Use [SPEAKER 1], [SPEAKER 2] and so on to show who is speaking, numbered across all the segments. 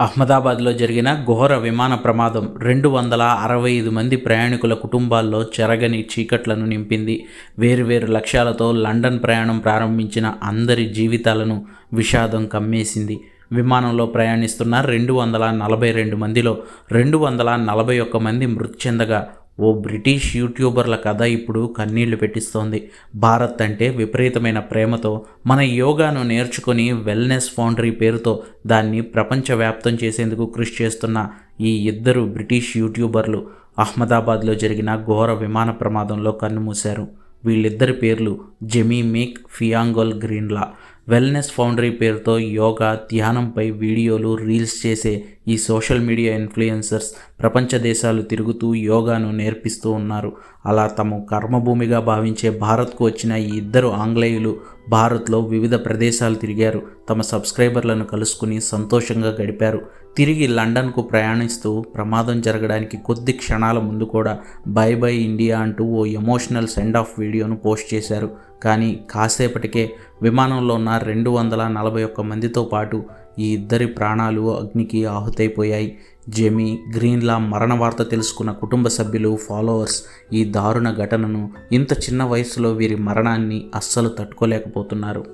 [SPEAKER 1] అహ్మదాబాద్లో జరిగిన ఘోర విమాన ప్రమాదం రెండు వందల అరవై ఐదు మంది ప్రయాణికుల కుటుంబాల్లో చెరగని చీకట్లను నింపింది. వేరువేరు లక్ష్యాలతో లండన్ ప్రయాణం ప్రారంభించిన అందరి జీవితాలను విషాదం కమ్మేసింది. విమానంలో ప్రయాణిస్తున్న రెండు వందల నలభై రెండు మందిలో రెండు వందల నలభై ఒక్క మంది మృతి చెందగా ఓ బ్రిటిష్ యూట్యూబర్ల కథ ఇప్పుడు కన్నీళ్ళు పెట్టిస్తోంది. భారత్ అంటే విపరీతమైన ప్రేమతో మన యోగాను నేర్చుకొని వెల్నెస్ ఫౌండరీ పేరుతో దాన్ని ప్రపంచవ్యాప్తం చేసేందుకు కృషి చేస్తున్న ఈ ఇద్దరు బ్రిటిష్ యూట్యూబర్లు అహ్మదాబాద్లో జరిగిన ఘోర విమాన ప్రమాదంలో కన్నుమూశారు వీళ్ళిద్దరి పేర్లు జెమీ మేక్ ఫియాంగోల్ గ్రీన్లా. వెల్నెస్ ఫౌండరీ పేరుతో యోగా ధ్యానంపై వీడియోలు రీల్స్ చేసే ఈ సోషల్ మీడియా ఇన్ఫ్లుయెన్సర్స్ ప్రపంచ దేశాలు తిరుగుతూ యోగాను నేర్పిస్తూ ఉన్నారు. అలా తమ కర్మభూమిగా భావించే భారత్కు వచ్చిన ఈ ఇద్దరు ఆంగ్లేయులు భారత్లో వివిధ ప్రదేశాలు తిరిగారు. తమ సబ్స్క్రైబర్లను కలుసుకుని సంతోషంగా గడిపారు. తిరిగి లండన్కు ప్రయాణిస్తూ ప్రమాదం జరగడానికి కొద్ది క్షణాల ముందు కూడా బై బై ఇండియా అంటూ ఓ ఎమోషనల్ సెండ్ ఆఫ్ వీడియోను పోస్ట్ చేశారు. కానీ కాసేపటికే విమానంలో ఉన్న రెండు వందల నలభై ఒక్క మందితో పాటు ఈ ఇద్దరి ప్రాణాలు అగ్నికి ఆహుతైపోయాయి. జెమీ గ్రీన్లా మరణ వార్త తెలుసుకున్న కుటుంబ సభ్యులు ఫాలోవర్స్ ఈ దారుణ ఘటనను ఇంత చిన్న వయసులో వీరి మరణాన్ని అస్సలు తట్టుకోలేకపోతున్నారు.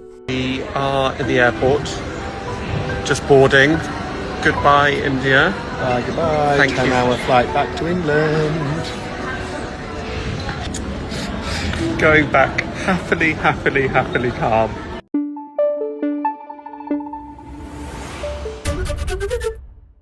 [SPEAKER 2] Going back happily, happily, happily calm. Thank you.